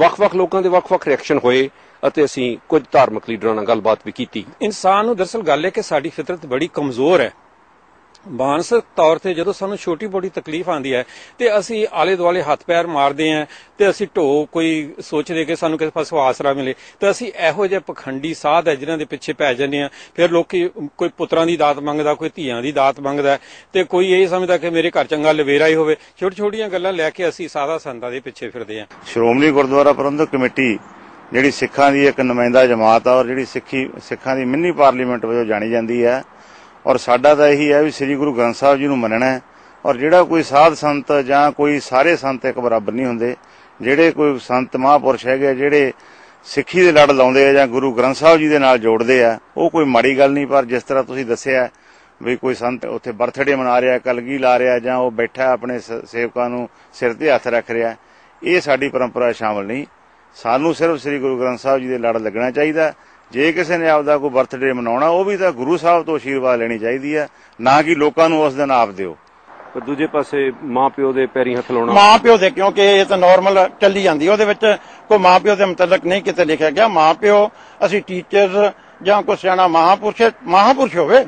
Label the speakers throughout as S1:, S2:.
S1: ਵੱਖ-ਵੱਖ ਲੋਕਾਂ ਦੇ ਵੱਖ-ਵੱਖ ਰਿਐਕਸ਼ਨ ਹੋਏ ਅਤੇ ਅਸੀਂ ਕੁਝ ਧਾਰਮਿਕ ਲੀਡਰਾਂ ਨਾਲ ਗੱਲਬਾਤ ਵੀ ਕੀਤੀ।
S2: ਇਨਸਾਨ ਨੂੰ ਦਰਸਲ ਗੱਲ ਹੈ ਕਿ ਸਾਡੀ ਫਿਤਰਤ ਬੜੀ ਕਮਜ਼ੋਰ ਹੈ। ਮਾਨਸਿਕ ਤੌਰ ਤੇ ਜਦੋਂ ਸਾਨੂੰ ਛੋਟੀ ਬੋੜੀ ਤਕਲੀਫ ਆਉਂਦੀ ਹੈ ਤੇ ਅਸੀਂ ਆਲੇ ਦੁਆਲੇ ਹੱਥ ਪੈਰ ਮਾਰਦੇ ਆਂ ਤੇ ਅਸੀਂ ਢੋ ਕੋਈ ਸੋਚਦੇ ਕਿ ਸਾਨੂੰ ਕਿਸੇ ਪਾਸੋਂ ਆਸਰਾ ਮਿਲੇ, ਤੇ ਅਸੀਂ ਇਹੋ ਜਿਹੇ ਪਖੰਡੀ ਸਾਧ ਹੈ ਜਿਨ੍ਹਾਂ ਦੇ ਪਿੱਛੇ ਪੈ ਜਾਂਦੇ ਆ ਫਿਰ ਲੋਕੀ ਕੋਈ ਪੁੱਤਰਾਂ ਦੀ ਦਾਤ ਮੰਗਦਾ, ਕੋਈ ਧੀਆਂ ਦੀ ਦਾਤ ਮੰਗਦਾ ਤੇ ਕੋਈ ਇਹ ਸਮਝਦਾ ਕਿ ਮੇਰੇ ਘਰ ਚੰਗਾ ਲਵੇਰਾ ਹੀ ਹੋਵੇ। ਛੋਟੀ ਛੋਟੀਆਂ ਗੱਲਾਂ ਲੈ ਕੇ ਅਸੀਂ ਸਾਧਾ ਸੰਤਾਂ ਦੇ ਪਿੱਛੇ ਫਿਰਦੇ ਆਂ
S3: ਸ਼੍ਰੋਮਣੀ ਗੁਰਦੁਆਰਾ ਪ੍ਰਬੰਧਕ ਕਮੇਟੀ ਜਿਹੜੀ ਸਿੱਖਾਂ ਦੀ ਇੱਕ ਨੁਮਾਇੰਦਾ ਜਮਾਤ ਆ ਔਰ ਜਿਹੜੀ ਸਿੱਖੀ ਸਿੱਖਾਂ ਦੀ ਮਿੰਨੀ ਪਾਰਲੀਮੈਂਟ ਵਜੋਂ ਜਾਣੀ ਜਾਂਦੀ ਹੈ ਔਰ ਸਾਡਾ ਤਾਂ ਇਹੀ ਹੈ ਵੀ ਸ੍ਰੀ ਗੁਰੂ ਗ੍ਰੰਥ ਸਾਹਿਬ ਜੀ ਨੂੰ ਮੰਨਣਾ ਹੈ। ਔਰ ਜਿਹੜਾ ਕੋਈ ਸਾਧ ਸੰਤ ਜਾਂ ਕੋਈ ਸਾਰੇ ਸੰਤ ਇੱਕ ਬਰਾਬਰ ਨਹੀਂ ਹੁੰਦੇ ਜਿਹੜੇ ਕੋਈ ਸੰਤ ਮਹਾਂਪੁਰਸ਼ ਹੈਗੇ ਆ, ਜਿਹੜੇ ਸਿੱਖੀ ਦੇ ਲੜ ਲਾਉਂਦੇ ਆ ਜਾਂ ਗੁਰੂ ਗ੍ਰੰਥ ਸਾਹਿਬ ਜੀ ਦੇ ਨਾਲ ਜੋੜਦੇ ਆ ਉਹ ਕੋਈ ਮਾੜੀ ਗੱਲ ਨਹੀਂ ਪਰ ਜਿਸ ਤਰ੍ਹਾਂ ਤੁਸੀਂ ਦੱਸਿਆ ਵੀ ਕੋਈ ਸੰਤ ਉੱਥੇ ਬਰਥਡੇ ਮਨਾ ਰਿਹਾ ਕਲਗੀ ਲਾ ਰਿਹਾ ਜਾਂ ਉਹ ਬੈਠਾ ਆਪਣੇ ਸ- ਸੇਵਕਾਂ ਨੂੰ ਸਿਰ ਤੇ ਹੱਥ ਰੱਖ ਰਿਹਾ ਇਹ ਸਾਡੀ ਪਰੰਪਰਾ ਸ਼ਾਮਲ ਨਹੀਂ। ਸਾਨੂੰ ਸਿਰਫ ਸ੍ਰੀ ਗੁਰੂ ਗ੍ਰੰਥ ਸਾਹਿਬ ਜੀ ਦੇ ਲੜ ਲੱਗਣਾ ਚਾਹੀਦਾ। ਜੇ ਕਿਸੇ ਨੇ ਆਪਦਾ ਕੋਈ ਬਰਥਡੇ ਮਨਾਉਣਾ ਉਹ ਵੀ ਤਾਂ ਗੁਰੂ ਸਾਹਿਬ ਤੋਂ ਆਸ਼ੀਰਵਾਦ ਲੈਣੀ ਚਾਹੀਦੀ ਹੈ ਨਾ ਕਿ ਲੋਕਾਂ ਨੂੰ ਉਸ ਦਿਨ ਆਪ ਦਿਓ।
S1: ਪਰ ਦੂਜੇ ਪਾਸੇ ਮਾਪਿਓ ਦੇ ਪੈਰੀਂ ਹੱਥ ਲਾਉਣਾ।
S4: ਮਾਂ ਪਿਓ ਦੇ ਕਿਉਂਕਿ ਇਹ ਤਾਂ ਨਾਰਮਲ ਚੱਲੀ ਜਾਂਦੀ ਹੈ। ਉਹਦੇ ਵਿੱਚ ਕੋਈ ਮਾਂ ਪਿਓ ਦੇ ਮੁਤਲਕ ਨਹੀਂ ਕਿਤੇ ਲਿਖਿਆ ਗਿਆ। ਮਾਂ ਪਿਓ ਅਸੀਂ ਟੀਚਰਸ ਜਾਂ ਕੋਈ ਸਿਆਣਾ ਮਹਾਪੁਰਸ਼ ਮਹਾਪੁਰਸ਼ ਹੋਵੇ।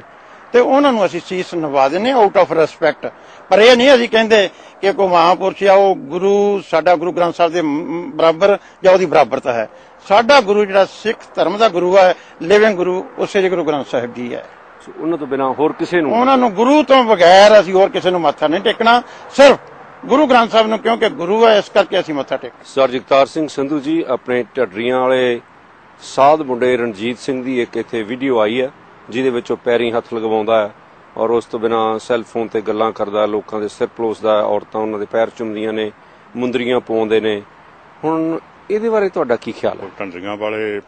S4: ਤੇ ਉਹਨਾਂ ਨੂੰ ਅਸੀਂ ਸੀਸ ਨਵਾ ਦਿੰਦੇ ਆਊਟ ਆਫ ਰਿਸਪੈਕਟ ਪਰ ਇਹ ਨਹੀਂ ਅਸੀਂ ਕਹਿੰਦੇ ਕਿ ਕੋਈ ਮਹਾਪੁਰਸ਼ ਆ ਉਹ ਗੁਰੂ ਸਾਡਾ ਗੁਰੂ ਗ੍ਰੰਥ ਸਾਹਿਬ ਦੇ ਬਰਾਬਰ ਜਾਂ ਉਹਦੀ ਬਰਾਬਰਤਾ ਹੈ। ਸਾਡਾ ਗੁਰੂ ਜਿਹੜਾ ਸਿੱਖ ਧਰਮ ਦਾ ਗੁਰੂ ਹੈ ਲਿਵਿੰਗ ਗੁਰੂ ਉਹ ਸ੍ਰੀ ਗੁਰੂ ਗ੍ਰੰਥ ਸਾਹਿਬ ਜੀ ਹੈ।
S1: ਉਹਨਾਂ ਤੋਂ ਬਿਨਾ ਹੋਰ ਕਿਸੇ ਨੂੰ
S4: ਉਹਨਾਂ ਨੂੰ ਗੁਰੂ ਤੋਂ ਬਗੈਰ ਅਸੀਂ ਹੋਰ ਕਿਸੇ ਨੂੰ ਮੱਥਾ ਨਹੀਂ ਟੇਕਣਾ ਸਿਰਫ ਗੁਰੂ ਗ੍ਰੰਥ ਸਾਹਿਬ ਨੂੰ ਕਿਉਂਕਿ ਗੁਰੂ ਹੈ ਇਸ ਕਰਕੇ ਅਸੀਂ ਮੱਥਾ ਟੇਕ
S1: ਸਰ ਜਗਤਾਰ ਸਿੰਘ ਸੰਧੂ ਜੀ ਆਪਣੇ ਢੱਡਰੀਆਂ ਵਾਲੇ ਸਾਧ ਮੁੰਡੇ ਰਣਜੀਤ ਸਿੰਘ ਦੀ ਇੱਕ ਇੱਥੇ ਵੀਡੀਓ ਆਈ ਹੈ। ਜਿਹਦੇ ਵਿੱਚ ਉਹ ਪੈਰੀਂ ਹੱਥ ਲਗਵਾਉਂਦਾ ਹੈ ਔਰ ਉਸ ਤੋਂ ਬਿਨਾ ਸੈੱਲ ਫੋਨ ਤੇ ਗੱਲਾਂ ਕਰਦਾ ਲੋਕਾਂ ਦੇ ਸਿਰ ਪਲੋਸਦਾ ਔਰਤਾਂ ਉਹਨਾਂ ਦੇ ਪੈਰ ਚੁੰਮਦੀਆਂ ਨੇ, ਮੁੰਦਰੀਆਂ ਪਾਉਂਦੇ ਨੇ। ਹੁਣ ਇਹਦੇ ਬਾਰੇ ਤੁਹਾਡਾ ਕੀ ਖਿਆਲ ਹੈ?
S5: ਢੰਡਰੀਆਂ ਵਾਲੇ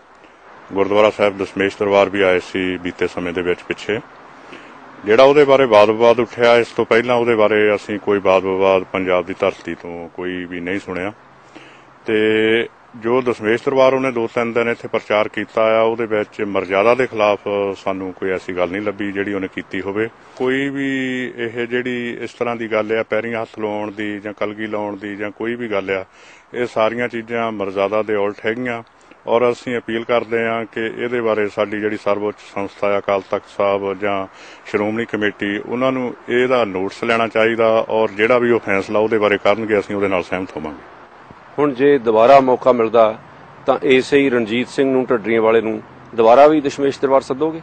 S5: ਗੁਰਦੁਆਰਾ ਸਾਹਿਬ ਦਸ਼ਮੇਸ਼ ਦਰਬਾਰ ਵੀ ਆਏ ਸੀ ਬੀਤੇ ਸਮੇਂ ਦੇ ਵਿੱਚ ਪਿੱਛੇ। ਜਿਹੜਾ ਉਹਦੇ ਬਾਰੇ ਵਾਦ-ਵਿਵਾਦ ਉੱਠਿਆ, ਇਸ ਤੋਂ ਪਹਿਲਾਂ ਉਹਦੇ ਬਾਰੇ ਅਸੀਂ ਕੋਈ ਵਾਦ-ਵਿਵਾਦ ਪੰਜਾਬ ਦੀ ਧਰਤੀ ਤੋਂ ਕੋਈ ਵੀ ਨਹੀਂ ਸੁਣਿਆ। ਤੇ ਜੋ ਦਸ਼ਮੇਸ਼ ਦਰਬਾਰ ਉਹਨੇ ਦੋ ਤਿੰਨ ਦਿਨ ਇੱਥੇ ਪ੍ਰਚਾਰ ਕੀਤਾ ਆ, ਉਹਦੇ ਵਿੱਚ ਮਰਜ਼ਾਦਾ ਦੇ ਖਿਲਾਫ ਸਾਨੂੰ ਕੋਈ ਐਸੀ ਗੱਲ ਨਹੀਂ ਲੱਭੀ ਜਿਹੜੀ ਉਹਨੇ ਕੀਤੀ ਹੋਵੇ। ਕੋਈ ਵੀ ਇਹ ਜਿਹੜੀ ਇਸ ਤਰ੍ਹਾਂ ਦੀ ਗੱਲ ਆ ਪੈਰੀਆਂ ਹੱਥ ਲਾਉਣ ਦੀ ਜਾਂ ਕਲਗੀ ਲਾਉਣ ਦੀ ਜਾਂ ਕੋਈ ਵੀ ਗੱਲ ਆ, ਇਹ ਸਾਰੀਆਂ ਚੀਜ਼ਾਂ ਮਰਜ਼ਾਦਾ ਦੇ ਉਲਟ ਹੈਗੀਆਂ। ਔਰ ਅਸੀਂ ਅਪੀਲ ਕਰਦੇ ਹਾਂ ਕਿ ਇਹਦੇ ਬਾਰੇ ਸਾਡੀ ਜਿਹੜੀ ਸਰਵਉੱਚ ਸੰਸਥਾ ਹੈ ਅਕਾਲ ਤਖਤ ਸਾਹਿਬ ਜਾਂ ਸ਼੍ਰੋਮਣੀ ਕਮੇਟੀ, ਉਹਨਾਂ ਨੂੰ ਇਹਦਾ ਨੋਟਿਸ ਲੈਣਾ ਚਾਹੀਦਾ ਔਰ ਜਿਹੜਾ ਵੀ ਉਹ ਫੈਸਲਾ ਉਹਦੇ ਬਾਰੇ ਕਰਨਗੇ, ਅਸੀਂ ਉਹਦੇ ਨਾਲ ਸਹਿਮਤ ਹੋਵਾਂਗੇ।
S1: ਹੁਣ ਜੇ ਦੁਬਾਰਾ ਮੌਕਾ ਮਿਲਦਾ ਤਾਂ ਇਸੇ ਹੀ ਰਣਜੀਤ ਸਿੰਘ ਨੂੰ ਢੱਡਰੀਆਂ ਵਾਲੇ ਨੂੰ ਦੁਬਾਰਾ ਵੀ ਦਸ਼ਮੇਸ਼ ਦਰਬਾਰ ਸੱਦੋਗੇ?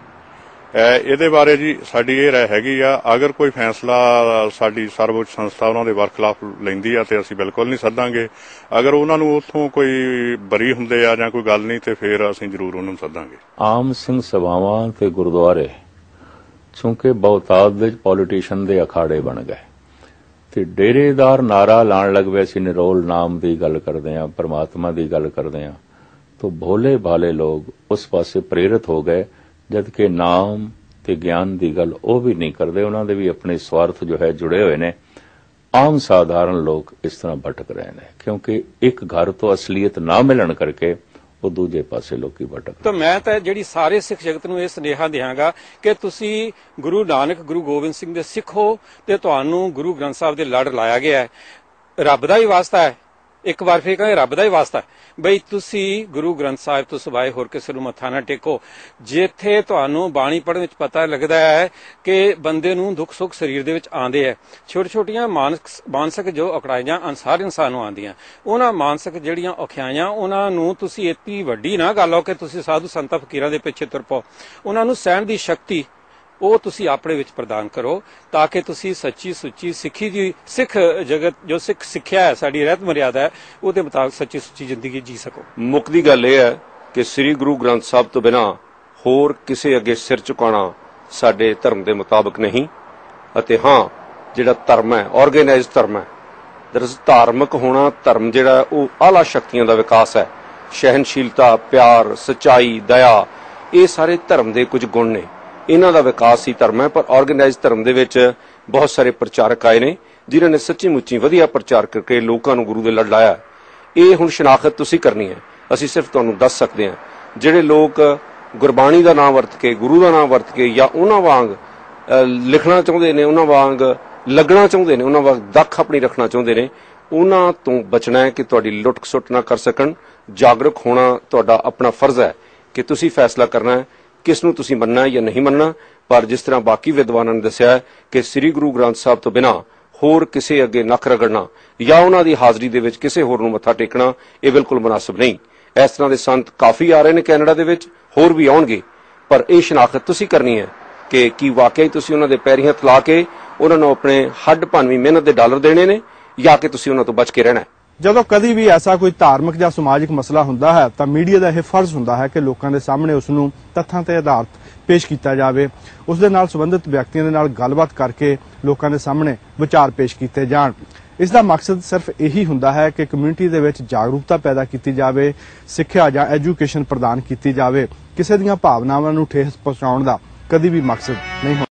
S5: ਇਹਦੇ ਬਾਰੇ ਜੀ ਸਾਡੀ ਇਹ ਰਾਏ ਹੈਗੀ ਆ ਅਗਰ ਕੋਈ ਫੈਸਲਾ ਸਾਡੀ ਸਰਵਉੱਚ ਸੰਸਥਾ ਉਹਨਾਂ ਦੇ ਵਰਖਲਾਫ ਲੈਂਦੀ ਆ ਤੇ ਅਸੀਂ ਬਿਲਕੁਲ ਨਹੀਂ ਸੱਦਾਂਗੇ। ਅਗਰ ਉਹਨਾਂ ਨੂੰ ਉੱਥੋਂ ਕੋਈ ਬਰੀ ਹੁੰਦੇ ਆ ਜਾਂ ਕੋਈ ਗੱਲ ਨਹੀਂ ਤੇ ਫਿਰ ਅਸੀਂ ਜ਼ਰੂਰ ਉਹਨਾਂ ਨੂੰ ਸੱਦਾਂਗੇ।
S6: ਆਮ ਸਿੰਘ ਸਭਾਵਾਂ ਤੇ ਗੁਰਦੁਆਰੇ ਚੂੰਕਿ ਬਹੁਤਾਤ ਵਿੱਚ ਪੋਲੀਟੀਸ਼ੀਅਨ ਦੇ ਅਖਾੜੇ ਬਣ ਗਏ। ਤੇ ਡੇਰੇਦਾਰ ਨਾਰਾ ਲਾਣ ਲੱਗ ਪਏ ਸੀ, ਨਿਰੋਲ ਨਾਮ ਦੀ ਗੱਲ ਕਰਦੇ ਆ ਪ੍ਰਮਾਤਮਾ ਦੀ ਗੱਲ ਕਰਦੇ ਆ ਤੋ ਭੋਲੇ ਭਾਲੇ ਲੋਕ ਉਸ ਪਾਸੇ ਪ੍ਰੇਰਿਤ ਹੋ ਗਏ, ਜਦ ਕਿ ਨਾਮ ਤੇ ਗਿਆਨ ਦੀ ਗੱਲ ਉਹ ਵੀ ਨਹੀਂ ਕਰਦੇ, ਉਹਨਾਂ ਦੇ ਵੀ ਆਪਣੇ ਸਵਾਰਥ ਜੋ ਹੈ ਜੁੜੇ ਹੋਏ ਨੇ। ਆਮ ਸਾਧਾਰਨ ਲੋਕ ਇਸ ਤਰ੍ਹਾਂ ਭਟਕ ਰਹੇ ਨੇ, ਕਿਉਂਕਿ ਇੱਕ ਘਰ ਤੋਂ ਅਸਲੀਅਤ ਨਾ ਮਿਲਣ ਕਰਕੇ ਉਹ ਦੂਜੇ ਪਾਸੇ ਲੋਕੀ ਭਟਕ
S2: ਤਾਂ ਮੈਂ ਤਾਂ ਜਿਹੜੀ ਸਾਰੇ ਸਿੱਖ ਜਗਤ ਨੂੰ ਇਹ ਸੁਨੇਹਾ ਦਿਆਂਗਾ ਕਿ ਤੁਸੀਂ ਗੁਰੂ ਨਾਨਕ, ਗੁਰੂ ਗੋਬਿੰਦ ਸਿੰਘ ਦੇ ਸਿੱਖ ਹੋ ਤੇ ਤੁਹਾਨੂੰ ਗੁਰੂ ਗ੍ਰੰਥ ਸਾਹਿਬ ਦੇ ਲੜ ਲਾਇਆ ਗਿਆ ਹੈ। ਰੱਬ ਦਾ ਹੀ ਵਾਸਤਾ ਹੈ। ਇੱਕ ਵਾਰ ਫੇਰ ਕਹਿੰਦੇ ਰੱਬ ਦਾ ਹੀ ਵਾਸਤਾ ਬਈ ਤੁਸੀਂ ਗੁਰੂ ਗ੍ਰੰਥ ਸਾਹਿਬ ਤੋਂ ਸਿਵਾਏ ਹੋਰ ਕਿਸੇ ਨੂੰ ਮੱਥਾ ਨਾ ਟੇਕੋ। ਜਿੱਥੇ ਤੁਹਾਨੂੰ ਬਾਣੀ ਪੜਨ ਵਿੱਚ ਪਤਾ ਲੱਗਦਾ ਹੈ ਕਿ ਬੰਦੇ ਨੂੰ ਦੁੱਖ ਸੁੱਖ ਸਰੀਰ ਦੇ ਵਿੱਚ ਆਉਂਦੇ ਹੈ। ਛੋਟੀ ਛੋਟੀਆਂ ਮਾਨਸਿਕ ਜੋ ਔਕੜਾਈਆਂ ਅਨਸਾਰ ਇਨਸਾਨ ਨੂੰ ਆਉਂਦੀਆਂ। ਉਹਨਾਂ ਮਾਨਸਿਕ ਜਿਹੜੀਆਂ ਔਖਿਆਈਆਂ, ਉਹਨਾਂ ਨੂੰ ਤੁਸੀਂ ਇਤੀ ਵੱਡੀ ਨਾ ਗੱਲ ਹੋ ਕਿ ਤੁਸੀਂ ਸਾਧੂ ਸੰਤਾਂ, ਫਕੀਰਾਂ ਦੇ ਪਿੱਛੇ ਤੁਰ ਪਾਓ। ਉਹਨਾਂ ਨੂੰ ਸਹਿਣ ਦੀ ਸ਼ਕਤੀ ਉਹ ਤੁਸੀਂ ਆਪਣੇ ਵਿੱਚ ਪ੍ਰਦਾਨ ਕਰੋ, ਤਾਂ ਕਿ ਤੁਸੀਂ ਸੱਚੀ ਸੁੱਚੀ ਸਿੱਖੀ ਦੀ, ਸਿੱਖ ਜਗਤ, ਜੋ ਸਿੱਖ ਸਿੱਖਿਆ ਹੈ, ਸਾਡੀ ਰਹਿਤ ਮਰਿਆਦਾ ਹੈ, ਉਹਦੇ ਮੁਤਾਬਕ ਸੱਚੀ ਸੁੱਚੀ ਜ਼ਿੰਦਗੀ ਜੀ ਸਕੋ।
S1: ਮੁੱਕਦੀ ਗੱਲ ਇਹ ਹੈ ਕਿ ਸ੍ਰੀ ਗੁਰੂ ਗ੍ਰੰਥ ਸਾਹਿਬ ਤੋਂ ਬਿਨਾ ਹੋਰ ਕਿਸੇ ਅੱਗੇ ਸਿਰ ਝੁਕਾਉਣਾ ਸਾਡੇ ਧਰਮ ਦੇ ਮੁਤਾਬਕ ਨਹੀਂ। ਅਤੇ ਹਾਂ, ਜਿਹੜਾ ਧਰਮ ਹੈ ਆਰਗੇਨਾਈਜ਼ਡ ਧਰਮ ਹੈ, ਦਰਅਸਲ ਧਾਰਮਿਕ ਹੋਣਾ, ਧਰਮ ਜਿਹੜਾ, ਉਹ ਆਲਾ ਸ਼ਕਤੀਆਂ ਦਾ ਵਿਕਾਸ ਹੈ। ਸਹਿਨਸ਼ੀਲਤਾ, ਪਿਆਰ, ਸਚਾਈ, ਦਇਆ, ਇਹ ਸਾਰੇ ਧਰਮ ਦੇ ਕੁਝ ਗੁਣ ਨੇ। ਇਹਨਾਂ ਦਾ ਵਿਕਾਸ ਹੀ ਧਰਮ ਹੈ, ਪਰ ਆਰਗੇਨਾਈਜ਼ਡ ਧਰਮ ਦੇ ਵਿੱਚ ਬਹੁਤ ਸਾਰੇ ਪ੍ਰਚਾਰਕ ਆਏ ਨੇ, ਜਿਨ੍ਹਾਂ ਨੇ ਸੱਚੀ ਮੁੱਚੀ ਵਧੀਆ ਪ੍ਰਚਾਰ ਕਰਕੇ ਲੋਕਾਂ ਨੂੰ ਗੁਰੂ ਦੇ ਲੜ ਲਾਇਆ। ਇਹ ਹੁਣ ਸ਼ਨਾਖਤ ਤੁਸੀਂ ਕਰਨੀ ਹੈ। ਅਸੀਂ ਸਿਰਫ ਤੁਹਾਨੂੰ ਦੱਸ ਸਕਦੇ ਹਾਂ, ਜਿਹੜੇ ਲੋਕ ਗੁਰਬਾਣੀ ਦਾ ਨਾਮ ਵਰਤ ਕੇ, ਗੁਰੂ ਦਾ ਨਾਮ ਵਰਤ ਕੇ ਜਾਂ ਉਹਨਾਂ ਵਾਂਗ ਲਿਖਣਾ ਚਾਹੁੰਦੇ ਨੇ, ਉਹਨਾਂ ਵਾਂਗ ਲੱਗਣਾ ਚਾਹੁੰਦੇ ਨੇ, ਉਹਨਾਂ ਵਾਂਗ ਦੱਖ ਆਪਣੀ ਰੱਖਣਾ ਚਾਹੁੰਦੇ ਨੇ, ਉਹਨਾਂ ਤੋਂ ਬਚਣਾ ਹੈ ਕਿ ਤੁਹਾਡੀ ਲੁੱਟ ਖਸੁੱਟ ਨਾ ਕਰ ਸਕਣ, ਜਾਗਰੂਕ ਹੋਣਾ ਤੁਹਾਡਾ ਆਪਣਾ ਫਰਜ਼ ਹੈ ਕਿ ਤੁਸੀਂ ਫੈਸਲਾ ਕਰਨਾ ਹੈ। ਕਿਸ ਨੂੰ ਤੁਸੀਂ ਮੰਨਣਾ ਜਾਂ ਨਹੀਂ ਮੰਨਣਾ, ਪਰ ਜਿਸ ਤਰ੍ਹਾਂ ਬਾਕੀ ਵਿਦਵਾਨਾਂ ਨੇ ਦੱਸਿਆ ਕਿ ਸ੍ਰੀ ਗੁਰੂ ਗ੍ਰੰਥ ਸਾਹਿਬ ਤੋਂ ਬਿਨਾ ਹੋਰ ਕਿਸੇ ਅੱਗੇ ਨੱਕ ਰਗੜਨਾ ਜਾਂ ਉਹਨਾਂ ਦੀ ਹਾਜ਼ਰੀ ਦੇ ਵਿੱਚ ਕਿਸੇ ਹੋਰ ਨੂੰ ਮੱਥਾ ਟੇਕਣਾ, ਇਹ ਬਿਲਕੁਲ ਮੁਨਾਸਬ ਨਹੀਂ। ਇਸ ਤਰ੍ਹਾਂ ਦੇ ਸੰਤ ਕਾਫੀ ਆ ਰਹੇ ਨੇ ਕੈਨੇਡਾ ਦੇ ਵਿੱਚ, ਹੋਰ ਵੀ ਆਉਣਗੇ। ਪਰ ਇਹ ਸ਼ਨਾਖਤ ਤੁਸੀਂ ਕਰਨੀ ਹੈ ਕਿ ਕੀ ਵਾਕਿਆ ਹੀ ਤੁਸੀਂ ਉਹਨਾਂ ਦੇ ਪੈਰੀਂ ਹੱਥ ਲਾ ਕੇ ਉਹਨਾਂ ਨੂੰ ਆਪਣੇ ਹੱਡ ਭੰਨਵੀਂ ਮਿਹਨਤ ਦੇ ਡਾਲਰ ਦੇਣੇ ਨੇ ਜਾਂ ਕਿ ਤੁਸੀਂ ਉਹਨਾਂ ਤੋਂ ਬਚ ਕੇ ਰਹਿਣਾ ਹੈ।
S7: ਜਦੋਂ ਕਦੀ ਵੀ ਐਸਾ ਕੋਈ ਧਾਰਮਿਕ ਜਾਂ ਸਮਾਜਿਕ ਮਸਲਾ ਹੁੰਦਾ ਹੈ, ਤਾਂ ਮੀਡੀਆ ਦਾ ਇਹ ਫਰਜ਼ ਹੁੰਦਾ ਹੈ ਕਿ ਲੋਕਾਂ ਦੇ ਸਾਹਮਣੇ ਉਸ ਨੂੰ ਤੱਥਾਂ ਤੇ ਆਧਾਰਿਤ ਪੇਸ਼ ਕੀਤਾ ਜਾਵੇ। ਉਸ ਦੇ ਨਾਲ ਸੰਬੰਧਿਤ ਵਿਅਕਤੀਆਂ ਦੇ ਨਾਲ ਗੱਲਬਾਤ ਕਰਕੇ ਲੋਕਾਂ ਦੇ ਸਾਹਮਣੇ ਵਿਚਾਰ ਪੇਸ਼ ਕੀਤੇ ਜਾਣ। ਇਸ ਦਾ ਮਕਸਦ ਸਿਰਫ ਇਹੀ ਹੁੰਦਾ ਹੈ ਕਿ ਕਮਿਊਨਿਟੀ ਦੇ ਵਿੱਚ ਜਾਗਰੂਕਤਾ ਪੈਦਾ ਕੀਤੀ ਜਾਵੇ, ਸਿੱਖਿਆ ਜਾਂ ਐਜੂਕੇਸ਼ਨ ਪ੍ਰਦਾਨ ਕੀਤੀ ਜਾਵੇ। ਕਿਸੇ ਦੀਆਂ ਭਾਵਨਾਵਾਂ ਨੂੰ ਠੇਸ ਪਹੁੰਚਾਉਣ ਦਾ ਕਦੀ ਵੀ ਮਕਸਦ ਨਹੀਂ ਹੁੰਦਾ